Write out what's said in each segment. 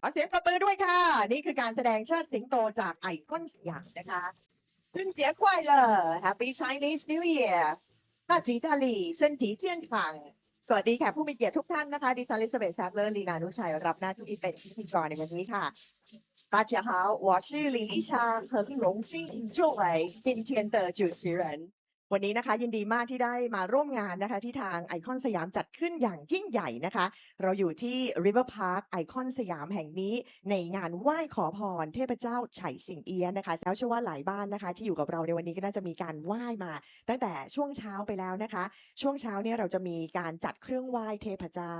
ขอเสียงปรบมือด้วยค่ะ นี่คือการแสดงเชิดสิงโตจากไอคอนสยามนะคะซึ่งเจียควายเลอ Happy Chinese New Year 大吉大利身体健康สวัสดีค่ะผู้มีเกียรติทุกท่านนะคะ ดิฉันลิซาเบธแซฟเลอร์ลีนานุชัย รับหน้าที่เป็นพิธีกรในวันนี้ค่ะ大家好，我是李丽莎，很荣幸作为今天的主持人。 วันนี้นะคะยินดีมากที่ได้มาร่วมงานนะคะที่ทางไอคอนสยามจัดขึ้นอย่างยิ่งใหญ่นะคะ เราอยู่ที่ River Park ไอคอนสยามแห่งนี้ในงานไหว้ขอพรเทพเจ้าไฉสิงเอียนะคะแล้วเชื่อว่าหลายบ้านนะคะ ที่อยู่กับเราในวันนี้ก็น่าจะมีการไหว้มา ตั้งแต่ช่วงเช้าไปแล้วนะคะ ช่วงเช้าเนี่ยเราจะมีการจัดเครื่องไหว้เทพเจ้า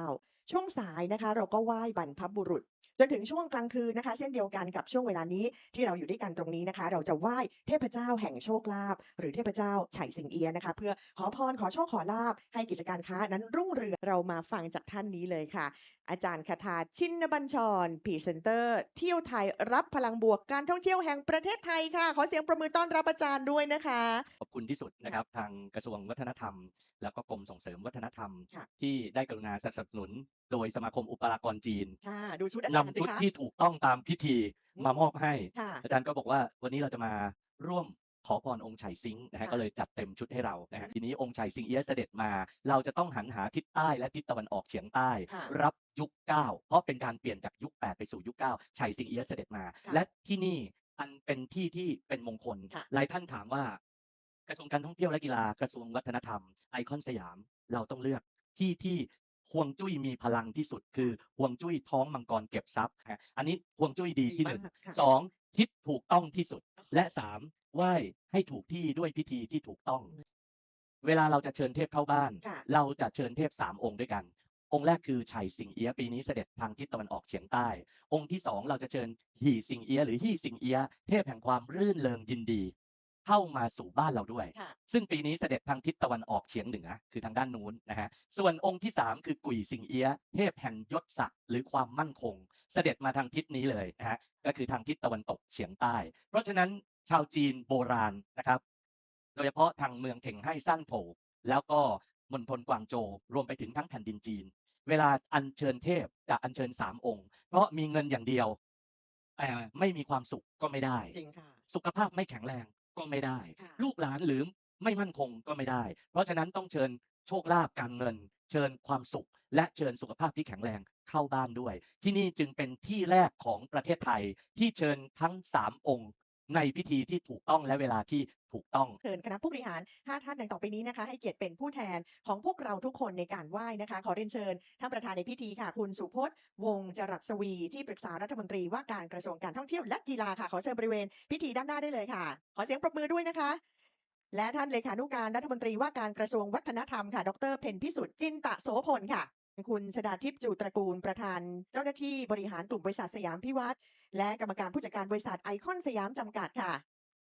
ช่วงสายนะคะ เราก็ไหว้บรรพบุรุษ จนถึงช่วงกลางคืนนะคะ เช่นเดียวกันกับช่วงเวลานี้ที่เราอยู่ด้วยกันตรงนี้นะคะ เราจะไหว้เทพเจ้าแห่งโชคลาภหรือเทพเจ้าไฉสิงเอียะนะคะ เพื่อขอพรขอโชคขอลาภให้กิจการค้านั้นรุ่งเรืองเรามาฟังจากท่านนี้เลยค่ะ อาจารย์คทาชินบัญชรพรีเซนเตอร์ เที่ยวไทยรับพลังบวกการท่องเที่ยวแห่งประเทศไทยค่ะ ขอเสียงประมือต้อนรับอาจารย์ด้วยนะคะ ขอบคุณที่สุดนะครับ ทางกระทรวงวัฒนธรรม แล้วก็กรมส่งเสริมวัฒนธรรมค่ะที่ได้กรุณาสนับสนุน โดยสมาคมอุปรากรจีนค่ะดูชุดอาจารนำย์สิชุดคะที่ถูกต้องตามพิธีอืมมามอบให้ค่ะอาจารย์ก็บอกว่าวันนี้เราจะมาร่วมขอพรองค์ไฉสิงห์นะฮะค่ะก็เลยจัดเต็มชุดให้เรานะฮะอืมทีนี้องค์ไฉสิงเอียะเสด็จมา เราจะต้องหันหาทิศใต้และทิศตะวันออกเฉียงใต้ค่ะรับยุคเก้าเพราะเป็นการเปลี่ยนจากยุคแปดไปสู่ยุคเก้าไฉสิงเอียะเสด็จมาค่ะและที่นี่อันเป็นที่ที่เป็นมงคลค่ะหลายท่านถามว่ากระทรวงการท่องเที่ยวและกีฬากระทรวงวัฒนธรรมไอคอนสยามเราต้องเลือกที่ที่ ฮวงจุ้ยมีพลังที่สุด คือฮวงจุ้ยท้องมังกรเก็บทรัพย์ฮะอันนี้ฮวงจุ้ยดีที่หนึ่งมากค่ะสองทิศถูกต้องที่สุด และสามไหว้ให้ถูกที่ด้วยพิธีที่ถูกต้อง เวลาเราจะเชิญเทพเข้าบ้านค่ะเราจะเชิญเทพสามองค์ด้วยกัน องค์แรกคือไฉสิงเอียะปีนี้เสด็จทางทิศตะวันออกเฉียงใต้ องค์ที่สองเราจะเชิญหี่สิงเอียะหรือฮี่สิงเอียะเทพแห่งความรื่นเริงยินดี เข้ามาสู่บ้านเราด้วยค่ะซึ่งปีนี้เสด็จทางทิศตะวันออกเฉียงเหนือ คือทางด้านนู้นนะฮะ ส่วนองค์ที่สามคือกุยสิงเอียะเทพแห่งยศศักดิ์หรือความมั่นคง เสด็จมาทางทิศนี้เลยนะฮะ ก็คือทางทิศตะวันตกเฉียงใต้ เพราะฉะนั้นชาวจีนโบราณนะครับ โดยเฉพาะทางเมืองเข่งให้ซ่านโถ แล้วก็มณฑลกวางโจวรวมไปถึงทั้งแผ่นดินจีน เวลาอัญเชิญเทพจะอัญเชิญสามองค์ เพราะมีเงินอย่างเดียวแต่ไม่มีความสุขก็ไม่ได้จริงค่ะสุขภาพไม่แข็งแรง ก็ไม่ได้ค่ะลูกหลานหรือไม่มั่นคงก็ไม่ได้ เพราะฉะนั้นต้องเชิญโชคลาภการเงิน เชิญความสุข และเชิญสุขภาพที่แข็งแรงเข้าบ้านด้วย ที่นี่จึงเป็นที่แรกของประเทศไทยที่เชิญทั้งสามองค์ ในพิธีที่ถูกต้องและเวลาที่ถูกต้องเชิญคณะผู้บริหาร 5 ท่านดังต่อไปนี้นะคะ ให้เกียรติเป็นผู้แทนของพวกเราทุกคนในการไหว้นะคะ ขอเรียนเชิญท่านประธานในพิธีค่ะ คุณสุพจน์ วงศ์จรัสวี ที่ปรึกษารัฐมนตรีว่าการกระทรวงการท่องเที่ยวและกีฬาค่ะ ขอเชิญบริเวณพิธีด้านหน้าได้เลยค่ะ ขอเสียงปรบมือด้วยนะคะ และท่านเลขานุการรัฐมนตรีว่าการกระทรวงวัฒนธรรมค่ะ ดร เพ็ญพิสุทธิ์จินตะโสพลค่ะ คุณชดาทิพย์จูตระกูลประธาน เจ้าหน้าที่บริหารกลุ่มบริษัทสยามพิวัตรและกรรมการผู้จัดการบริษัทไอคอนสยามจำกัดค่ะ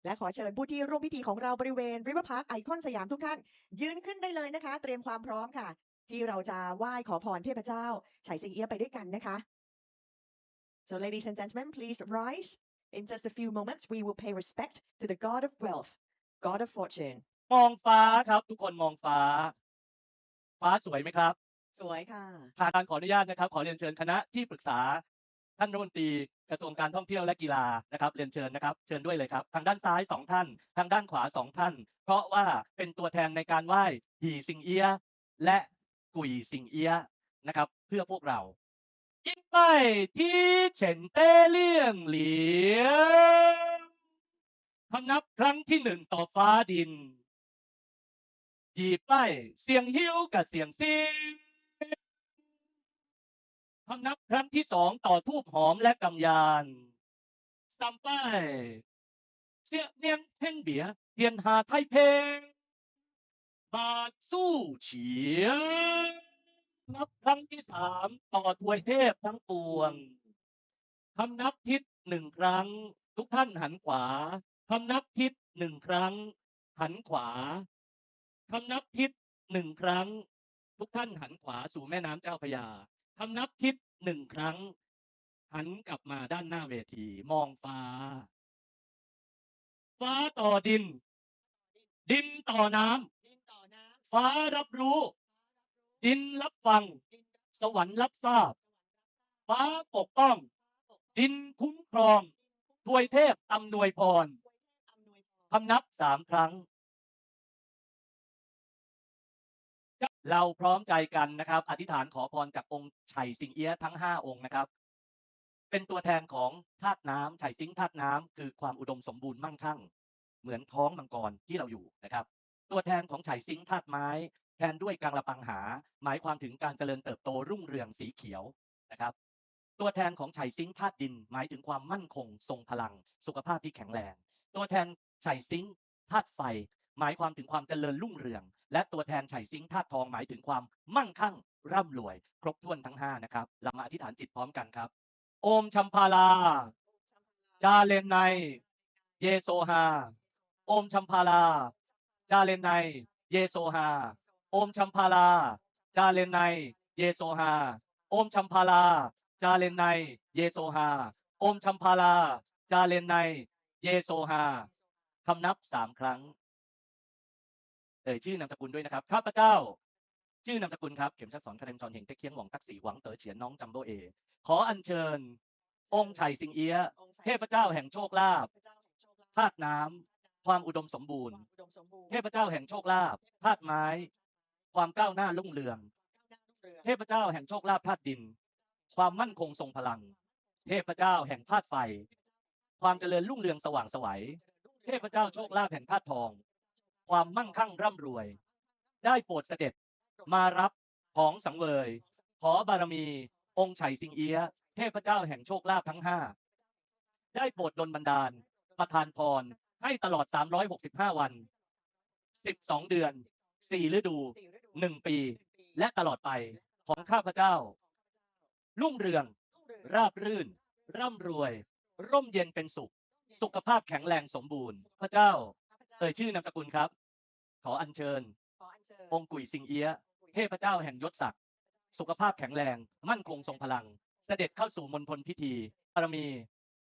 และขอเชิญผู้ที่ร่วมพิธีของเราบริเวณ River Park ไอคอนสยามทุกท่าน ยืนขึ้นได้เลยนะคะ เตรียมความพร้อมค่ะ ที่เราจะไหว้ขอพรเทพเจ้าไฉสิงเอียไปด้วยกันนะคะ So ladies and gentlemen please rise in just a few moments we will pay respect to the God of wealth God of fortune มองฟ้าครับทุกคนมองฟ้า ฟ้าสวยไหมครับ สวยค่ะทางการขออนุญาตนะครับ ขอเรียนเชิญคณะที่ปรึกษา ท่านรัฐมนตรีกระทรวงการท่องเที่ยวและกีฬานะครับ เรียนเชิญนะครับ เชิญด้วยเลยครับ ทางด้านซ้ายสองท่าน ทางด้านขวาสองท่าน เพราะว่าเป็นตัวแทนในการไหว้หี่สิงเอียะและกุยสิงเอียะนะครับ เพื่อพวกเรา ยิ่งไปที่เฉินเต้เลี่ยงเหลียงคำนับครั้งที่หนึ่งต่อฟ้าดินหยีป้ายเสียงหิ้วกับเสียงซิง คำนับครั้งที่สองต่อทูบหอมและกำยานซัมป้ายเสียเนียงเพ่งเบียเทียนหาไทยเพลงบาทสู้เฉียงนับครั้งที่สามต่อถวยเทพทั้งปวงคำนับทิศหนึ่งครั้ง ทุกท่านหันขวาคำนับทิศหนึ่งครั้ง หันขวาคำนับทิศหนึ่งครั้ง ทุกท่านหันขวาสู่แม่น้ำเจ้าพระยา คำนับทิศหนึ่งครั้ง หันกลับมาด้านหน้าเวที มองฟ้า ฟ้าต่อดิน ดินต่อน้ำฟ้ารับรู้ ดินรับฟัง สวรรค์รับทราบ ฟ้าปกป้อง ดินคุ้มครอง ทวยเทพอำนวยพรคำนับสามครั้ง เราพร้อมใจกันนะครับ อธิษฐานขอพรจากองค์ไฉสิงเอี้ยทั้งห้าองค์นะครับ เป็นตัวแทนของธาตุน้ำไฉสิงธาตุน้ำคือความอุดมสมบูรณ์มั่งคั่ง เหมือนท้องมังกรที่เราอยู่นะครับ ตัวแทนของไฉสิงธาตุไม้ แทนด้วยกังละปังหา หมายความถึงการเจริญเติบโตรุ่งเรืองสีเขียวนะครับ ตัวแทนของไฉซิงธาตุดิน หมายถึงความมั่นคง ทรงพลัง สุขภาพที่แข็งแรง ตัวแทนไฉซิงธาตุไฟ หมายความถึงความเจริญรุ่งเรือง และตัวแทนไฉซิงธาตุทองหมายถึงความมั่งคั่งร่ำรวย ครบถ้วนทั้งห้านะครับ เรามาอธิษฐานจิตพร้อมกันครับ โอมชัมพาลา จาเลนไนเยโซฮา โอมชัมพาลา จาเลนไนเยโซฮา โอมชัมพาลา จาเลนไนเยโซฮา โอมชัมพาลา จาเลนไนเยโซฮา โอมชัมพาลา จาเลนไนเยโซฮาคำนับสามครั้ง เอ่ยชื่อนามสกุลด้วยนะครับข้าพเจ้า ชื่อนามสกุลครับเข็มชัดสอนคะแนนจอนเฮงเตเคียงหวังตักสีหวังเต๋อเฉียนน้องจัมโบเอขออัญเชิญ องค์ไฉสิงเอียะเทพเจ้าแห่งโชคลาภธาตุน้ำความอุดมสมบูรณ์ เทพเจ้าแห่งโชคลาภธาตุไม้ ความก้าวหน้ารุ่งเรือง เทพเจ้าแห่งโชคลาภธาตุดิน ความมั่นคงทรงพลัง เทพเจ้าแห่งธาตุไฟ ความเจริญรุ่งเรืองสว่างสวัย เทพเจ้าโชคลาภแห่งธาตุทอง ความมั่งคั่งร่ำรวย ได้โปรดเสด็จมารับของสังเวย ขอบารมี องค์ไฉสิงเอียเทพเจ้าแห่งโชคลาภทั้งห้าได้โปรดดลบันดาล ประทานพรให้ตลอด 365 วัน 12 เดือน 4 ฤดู 1 ปี และตลอดไปของข้าพเจ้า รุ่งเรือง ราบรื่น ร่ำรวย ร่มเย็นเป็นสุข สุขภาพแข็งแรงสมบูรณ์ พระเจ้า เอ่ยชื่อนามสกุลครับขออัญเชิญองค์กุยสิงเอียะเทพเจ้าแห่งยศศักดิ์สุขภาพแข็งแรง มั่นคงทรงพลัง เสด็จเข้าสู่มณฑลพิธีบารมี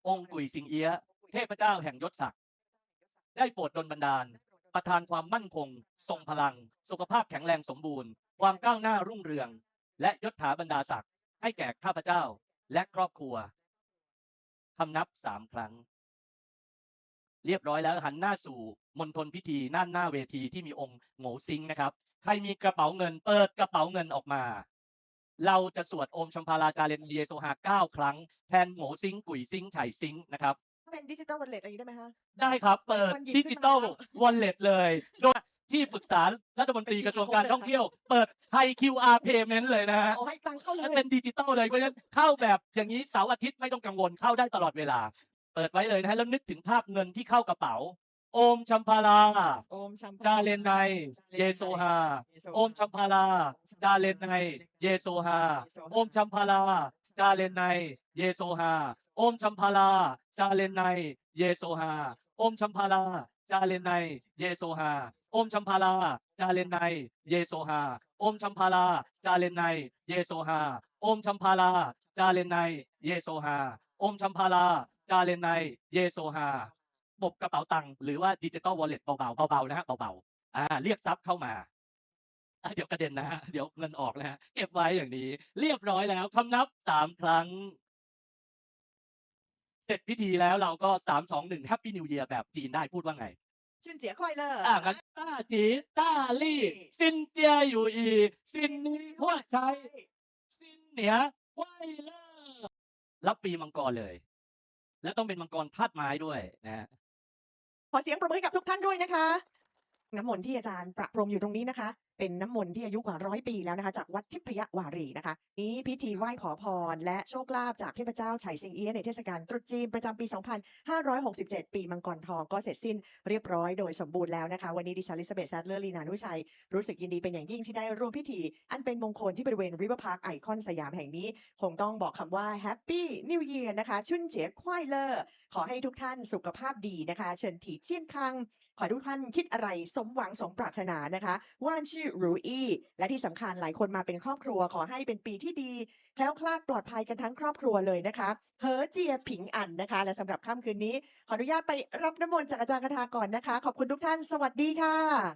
องค์กุยสิงเอียะเทพเจ้าแห่งยศศักดิ์ได้โปรดดลบันดาล ประทานความมั่นคง ทรงพลัง สุขภาพแข็งแรงสมบูรณ์ ความก้าวหน้ารุ่งเรือง และยศถาบรรดาศักดิ์ให้แก่ข้าพเจ้าและครอบครัวคำนับสามครั้ง เรียบร้อยแล้วหันหน้าสู่มณฑลพิธีด้านหน้าเวทีที่มีองค์โง่ซิงนะครับ ใครมีกระเป๋าเงินเปิดกระเป๋าเงินออกมา เราจะสวดโอมชัมพาราจาเรนเยโซฮาเก้าครั้งแทนโง่ซิงกุยซิงไฉซิงนะครับเป็นดิจิตอลวอลเล็ตอะไรอย่างนี้ได้ไหมคะได้ครับ เปิดมันหยิบดิขึ้จินตอลมาวอลเล็ตเลยโดยที่ปรึกษารัฐมนตรีกระทรวงการท่องเที่ยว เปิดไทย QR payment เลยนะฮะโอ้ให้ตังค์เข้าเลมันยเป็นดิจิตอลเลยเพราะฉะนั้นเข้าแบบอย่างนี้เสาร์อาทิตย์ไม่ต้องกังวลเข้าได้ตลอดเวลา เปิดไว้เลยนะฮะแล้วนึกถึงภาพเงินที่เข้ากระเป๋า โอมชัมพารา โอมชัมจาเลนไนเยโซฮา โอมชัมพารา จาเลนไนเยโซฮา โอมชัมพารา จาเลนไนเยโซฮา โอมชัมพารา จาเลนไนเยโซฮา โอมชัมพารา จาเลนไนเยโซฮา โอมชัมพารา จาเลนไนเยโซฮา โอมชัมพารา จาเลนไนเยโซฮา โอมชัมพารา จาเลนไนเยโซฮา โอมชัมพารา จาเลนไนเยโซฮาบบกระเป๋าตังค์หรือว่าดิจิตอลวอลเล็ตเบาๆเบาๆนะฮะเบาๆอ่าเรียกทรัพย์เข้ามาอะเดี๋ยวกระเด็นนะฮะเดี๋ยวเงินออกนะฮะเก็บไว้อย่างนี้ เรียบร้อยแล้วคำนับสามครั้ง เสร็จพิธีแล้วเราก็สามสองหนึ่งแฮปปี้นิวเยียร์แบบจีนได้พูดว่าไงชื่นเจียควายเลอร์อ่างั้นต้าจีต้าลี่ซินเจียอยู่อีซินนี้หัวใจซินเหนียไหวเลอร์รับปีมังกรเลย และต้องเป็นมังกรธาตุไม้ด้วยนะฮะขอเสียงปรบมือให้กับทุกท่านด้วยนะคะน้ำมนต์ที่อาจารย์ประพรมอยู่ตรงนี้นะคะ เป็นน้ำมนต์ที่อายุกว่าร้อยปีแล้วนะคะ จากวัดทิพยวารีนะคะ นี้พิธีไหว้ขอพร และโชคลาภจากเทพเจ้าไฉสิงเอี้ยในเทศกาลตรุษจีนประจำปี 2567 ปีมังกรทองก็เสร็จสิ้นเรียบร้อยโดยสมบูรณ์แล้วนะคะ วันนี้ดิฉันลิซาเบธแซดเลอร์ลีนานุชัย รู้สึกยินดีเป็นอย่างยิ่งที่ได้ร่วมพิธี อันเป็นมงคลที่บริเวณริเวอร์พาร์คไอคอนสยามแห่งนี้ คงต้องบอกคำว่า Happy New Year นะคะชุนเจียควายเลอร์ขอให้ทุกท่านสุขภาพดีนะคะ เชิญถีเจียนคังขอให้ทุกท่านคิดอะไรสมหวังสมปรารถนานะคะว่านชื่อรูอีและที่สำคัญหลายคนมาเป็นครอบครัวขอให้เป็นปีที่ดีแคล้วคลาดปลอดภัยกันทั้งครอบครัวเลยนะคะเฮอเจียผิงอันนะคะ และสำหรับค่ำคืนนี้ ขออนุญาตไปรับน้ำมนต์จากอาจารย์คาถาก่อนนะคะ ขอบคุณทุกท่าน สวัสดีค่ะ